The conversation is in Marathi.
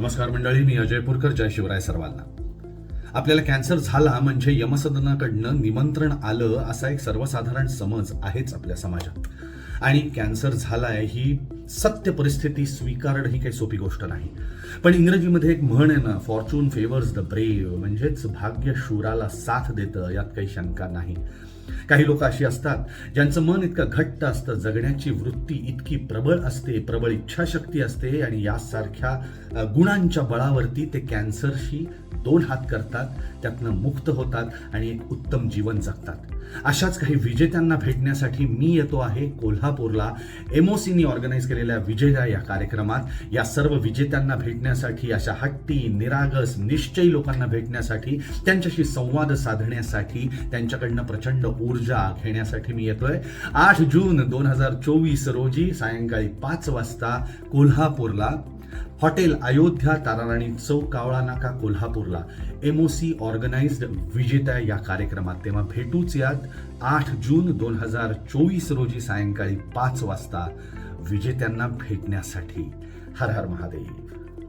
नमस्कार मंडळी मी अजय पुरकर जय शिवराय सर्वांना. आपल्याला कॅन्सर झाला म्हणजे यमसदनाकडनं निमंत्रण आलं असा एक सर्वसाधारण समज आहेच आपल्या समाजात. आणि कॅन्सर झालाय ही सत्य परिस्थिती स्वीकारणं ही काही सोपी गोष्ट नाही. पण इंग्रजीमध्ये एक म्हण आहे ना फॉर्च्यून फेवर्स द ब्रेव म्हणजेच भाग्य शूराला साथ देतं यात काही शंका नाही. काही लोक अशी असतात ज्यांचं मन इतकं घट्ट असतं जगण्याची वृत्ती इतकी प्रबळ असते प्रबळ इच्छाशक्ती असते आणि यासारख्या गुणांच्या बळावरती ते कॅन्सरशी दोन हात करतात त्यातनं मुक्त होतात आणि एक उत्तम जीवन जगतात. अशाच काही विजेत्यांना भेटण्यासाठी मी येतो आहे कोल्हापूरला. एमओसीनी ऑर्गनाईज केलेल्या विजेता या कार्यक्रमात. या सर्व विजेत्यांना भेटण्यासाठी अशा हट्टी निरागस निश्चयी लोकांना भेटण्यासाठी त्यांच्याशी संवाद साधण्यासाठी त्यांच्याकडनं प्रचंड ऊर्जा घेण्यासाठी मी येतोय. आठ जून दोन हजार चोवीस रोजी सायंकाळी पाच वाजता कोल्हापूरला. हॉटेल अयोध्या ताराराणी चौक कावळा नाका कोल्हापूरला. एम ओ सी ऑर्गनाइज्ड विजेता या कार्यक्रमात तेव्हा भेटूच यात. आठ जून दोन हजार चोवीस रोजी सायंकाळी पाच वाजता विजेत्यांना भेटण्यासाठी. हर हर महादेव.